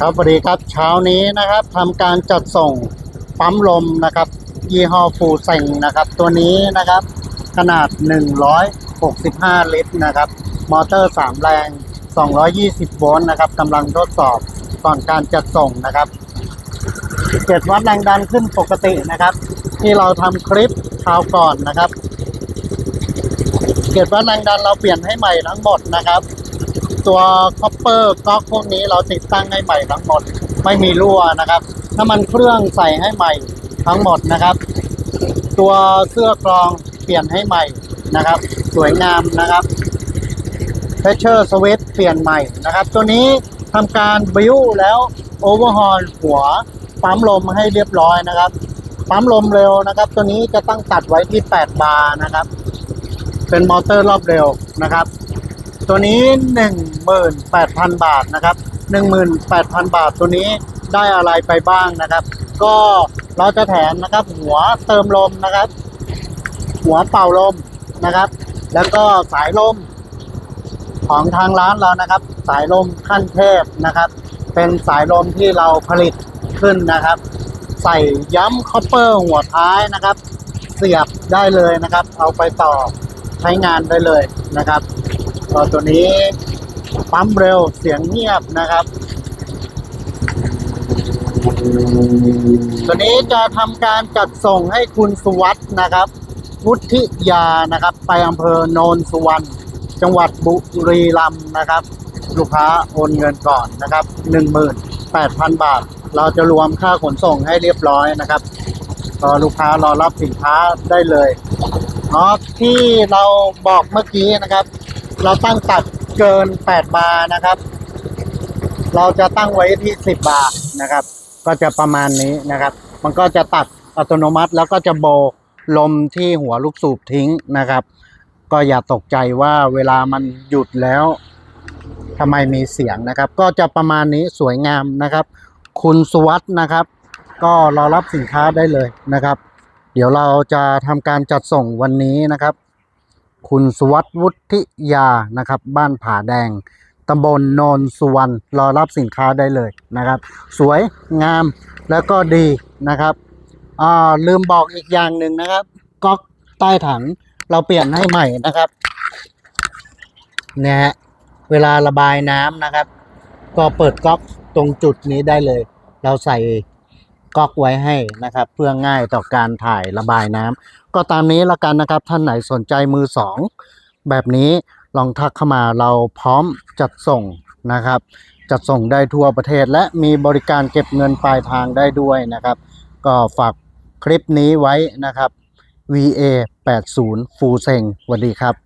ครับสวัสดีครับเช้านี้นะครับทำการจัดส่งปั๊มลมนะครับ ยี่ห้อฟูเซงนะครับ ตัวนี้นะครับ ขนาด 165 ลิตรนะครับ มอเตอร์ 3 แรง 220 โวลต์นะครับกำลังทดสอบก่อนการจัดส่งนะครับเจ็ดวัดแรงดันขึ้นปกตินะครับ ที่เราทำคลิปคราวก่อนนะครับเจ็ดวัดแรงดันเราเปลี่ยนให้ใหม่ทั้งหมดนะครับ ตัวคอปเปอร์ก๊อกพวกนี้เราติดตั้งให้ใหม่ทั้งหมด ไม่มีรั่วนะครับ น้ำมันเครื่องใส่ให้ใหม่ทั้งหมดนะครับ ตัวเสื้องกรองเปลี่ยนให้ใหม่นะครับ สวยงามนะครับเพชเชอร์สวิตเปลี่ยนใหม่นะครับ ตัวนี้ทำการบิวแล้วโอเวอร์ฮอลหัวปั๊มลมให้เรียบร้อยนะครับปั๊มลมเร็วนะครับ ตัวนี้จะตั้งตัดไว้ที่ 8 บาร์นะครับ เป็นมอเตอร์รอบเร็วนะครับ ตัวนี้ 18,000 บาทนะครับ 18,000 บาทตัวนี้ได้อะไรไปบ้างนะครับ ก็เราจะแถมนะครับ หัวเติมลมนะครับ หัวเป่าลมนะครับ แล้วก็สายลมของทางร้านเรานะครับ สายลมขั้นเทพนะครับ เป็นสายลมที่เราผลิตขึ้นนะครับ ใส่ย้ำคอปเปอร์หัวท้ายนะครับ เสียบได้เลยนะครับ เอาไปต่อใช้งานได้เลยนะครับ ก็ตัวนี้ปั๊มเร็วเสียงเงียบนะครับ ตัวนี้จะทำการจัดส่งให้คุณสุวัสด์นะครับ วุฒิยานะครับ ไปอำเภอโนนสุวรรณจังหวัดบุรีรัมย์นะครับ ลูกค้าโอนเงินก่อนนะครับ18,000บาท เราจะรวมค่าขนส่งให้เรียบร้อยนะครับก็ลูกค้ารอรับสินค้าได้เลยเนาะที่เราบอกเมื่อกี้นะครับ เราตั้งตัดเกิน 8 บาร์นะครับ เราจะตั้งไว้ที่ 10 บาร์นะครับ ก็จะประมาณนี้นะครับ มันก็จะตัดอัตโนมัติแล้วก็จะโบลมที่หัวลูกสูบทิ้งนะครับ ก็อย่าตกใจว่าเวลามันหยุดแล้วทำไมมีเสียงนะครับ ก็จะประมาณนี้สวยงามนะครับ คุณสุวัสด์นะครับ ก็รอรับสินค้าได้เลยนะครับ เดี๋ยวเราจะทำการจัดส่งวันนี้นะครับ คุณสุวัสดิ์วุฒิยานะครับ บ้านผาแดงตำบลโนนสุวรรณรอรับสินค้าได้เลยนะครับ สวยงามแล้วก็ดีนะครับอ่าลืมบอกอีกอย่างหนึ่งนะครับก๊อกใต้ถังเราเปลี่ยนให้ใหม่นะครับเนี่ยฮะเวลาระบายน้ำนะครับ ก็เปิดก๊อกตรงจุดนี้ได้เลย เราใส่ ก๊อกไว้ให้นะครับ เพื่อง่ายต่อการถ่ายระบายน้ำก็ตามนี้ละกันนะครับ ท่านไหนสนใจมือสองแบบนี้ลองทักเข้ามาเราพร้อมจัดส่งนะครับ จัดส่งได้ทั่วประเทศและมีบริการเก็บเงินปลายทางได้ด้วยนะครับ ก็ฝากคลิปนี้ไว้นะครับ VA 80 ฟูเซงสวัสดีครับ